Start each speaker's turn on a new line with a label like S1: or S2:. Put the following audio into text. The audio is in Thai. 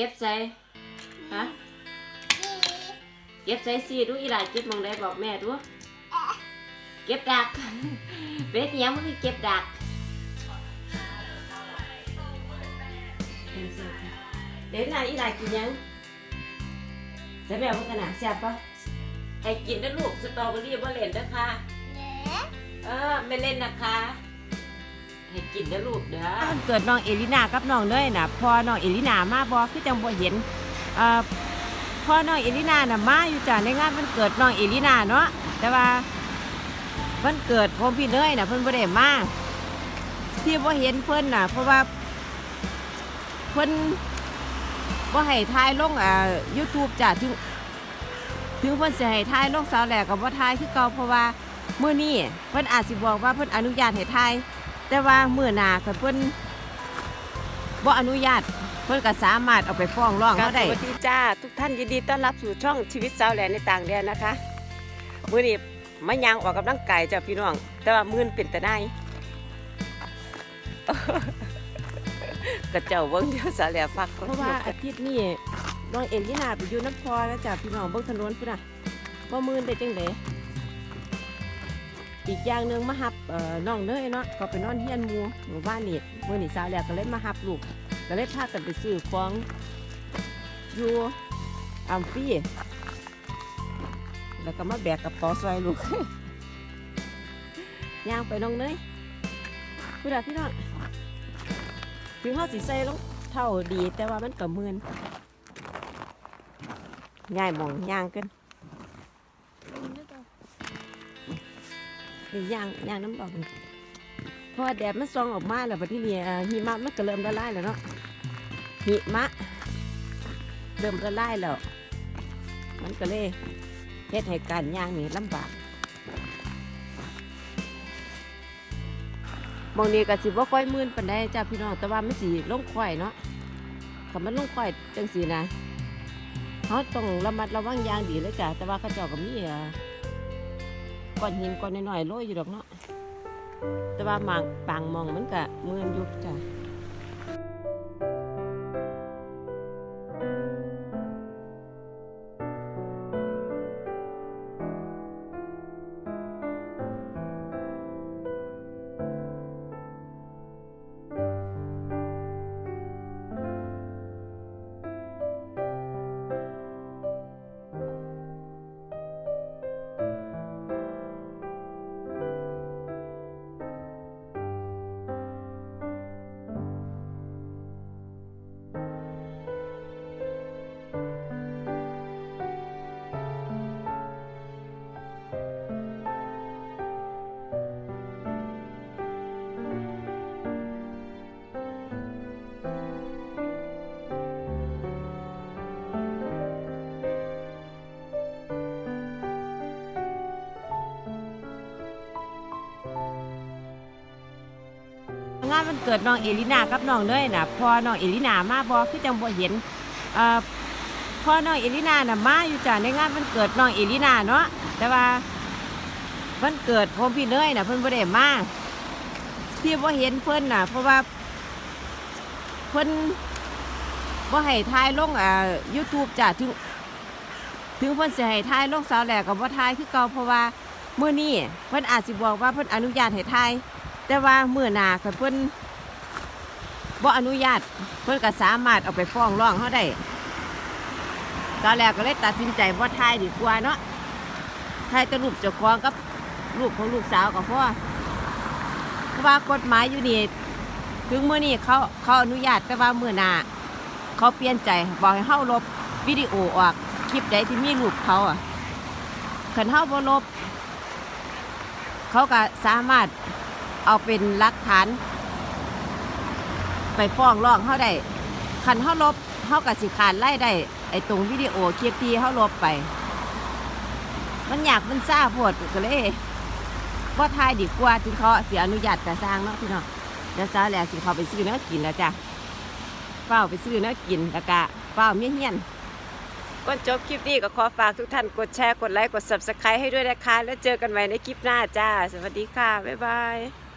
S1: เก็บใส่ฮะเก็บใส่ซีดูอีหลายเก็บหมองได้บอกแม่ดูเก็บดักเบ็ดยังมันคือเก็บดักเดี๋ยวน่ะอีหลายกินยังใส่แม่ว่ากันน่ะแซ่บปะให้กินนะลูกสตรอเบอรี่บ่เล่นนะคะเออไม่เล่นนะคะ ให้กินนะลูกเด้อมันเกิดน้องเอลินากับน้องเนยน่ะพอน้องเอลินามาบ่คือจังบ่เห็นเอ่อพอน้องเอลินาน่ะมาอยู่จ้ะในงานวันเกิดน้องเอลินาเนาะแต่ว่าวันเกิดของพี่เนยน่ะเพิ่นบ่ได้มาที่บ่เห็นเพิ่นน่ะ เพราะว่าเพิ่นบ่ให้ถ่ายลงอ่า YouTube จ้ะถึงถึงเพิ่นสิให้ถ่ายลงสาวแหลกก็บ่ถ่ายคือเก่าเพราะว่ามื้อนี้เพิ่นอาจสิบอกว่าเพิ่นอนุญาตให้ถ่าย แต่ว่าเมื่อหนาค่ะเพิ่นบ่อนุญาตเพิ่นก็สามารถเอาไปฟ้องร้องเขาได้สวัสดีจ้าทุกท่านยินดีต้อนรับสู่ช่องชีวิตสาวแหลนในต่างแดนนะคะมื้อนี้มายางออกกำลังกายจ้ะพี่น้อง แต่ว่ามื้อนเป็นแต่นายกระเจ้าเบิ่งเดี๋ยวสาวแหลพักเพราะว่าอาทิตย์นี้น้องเอ็นที่นาไปอยู่น้ำพอแล้วจ้ะพี่น้องเบิ่งถนนพุ่นน่ะบ่มื้อนได้จังได๋ อีกอย่างหนึ่งมาหับน่อน้องเนยเนาะเขาไปนอนเฮียนมูหมู่บ้านนี่เมื่อนี่สาวแหลกก็เลยมาหับลูกก็เลยพากันไปซื้อของอยู่อัมฟี่แล้วก็มาแบกกระเป๋าซอยลูกย่างไปน้องเนยพี่ดาพี่น้องถึงเขาสิใส่รองเท่าดีแต่ว่ามันก็เมือนง่ายหมองย่างกัน นี่ย่างย่างน้ำดอกเพราะว่าแดดมันส่องออกมาแล้วบัดที่นี่หิมะมันก็เริ่มละลายแล้วเนาะหิมะเริ่มละลายแล้ว มันก็เลยเฮ็ดให้การย่างนี่ลำบากมองนี้ก็สิบ่ค่อยมื่นปานใดจ้าพี่น้องแต่ว่ามันสิลงค่อยเนาะถ้ามันลงค่อยจังสีนะเขาต้องระมัดระวังอย่างดีเลยจ้ะแต่ว่าเขาเจ้าก็มีอ่า ก้อนหินก้อนน้อยๆโรยอยู่ดอกเนาะแต่ว่าหมางบางมองมันก็เมือนอยู่จ้ะ งานวันเกิดน้องเอลินากับน้องเนยนะพอน้องเอลินามาบอคือจังบ่เห็นเอ่อพอน้องเอลินาน่ะมาอยู่จ้ะในงานวันเกิดน้องเอลินาเนาะแต่ว่าวันเกิดของพี่เนยน่ะเพิ่นบ่ได้มาที่บ่เห็นเพิ่นน่ะ เพราะว่าเพิ่นบ่ให้ถ่ายลงอ่า YouTube จ้ะถึง ถึงเพิ่นสิให้ถ่ายลงสาวแหลกก็บ่ถ่ายคือเก่าเพราะว่ามื้อนี้เพิ่นอาจสิบอกว่าเพิ่นอนุญาตให้ถ่าย แต่ว่ามื่อนาค่ะเพิ่นบ่อนุญาตเพิ่นก็สามารถเอาไปฟ้องร้องเขาได้ตอนแรกก็เลยตัดสินใจว่าทายดีกว่าเนาะทายแตรูปเจ้าของกับลูกของลูกสาวก็พอเพราะว่ากฎหมายอยู่นี่ถึงเมื่อนี้เขาเขาอนุญาตแต่ว่ามื่อนาเขาเปลี่ยนใจบอกให้เฮาลบวิดีโอออกคลิปใดที่มีรูปเขาอะขันเฮาบ่ลบ เขาก็สามารถ เอาเป็นหลักฐาน ไปฟ้องร้องเขาได้คันเขาลบเขากับสิขาดไล่ได้ไอ้ตรงวิดีโอคลิปที่เขาลบไป มันอยากมันซ่าโพดก็เลยว่าทายดีกว่าที่เขาเสียอนุญาตแต่สร้างเนาะพี่น้องแล้วซาแล้วสิเขาไปซื้อเนื้อกินแล้วจ้ะเฝ้าไปซื้อเนื้อกินแล้วก็เฝ้าเมียเฮียนก่อนจบคลิปนี้ก็ขอฝากทุกท่านกดแชร์กดไลค์กด subscribe ให้ด้วยนะคะ แล้วเจอกันใหม่ในคลิปหน้าจ้า สวัสดีค่ะ บ๊ายบาย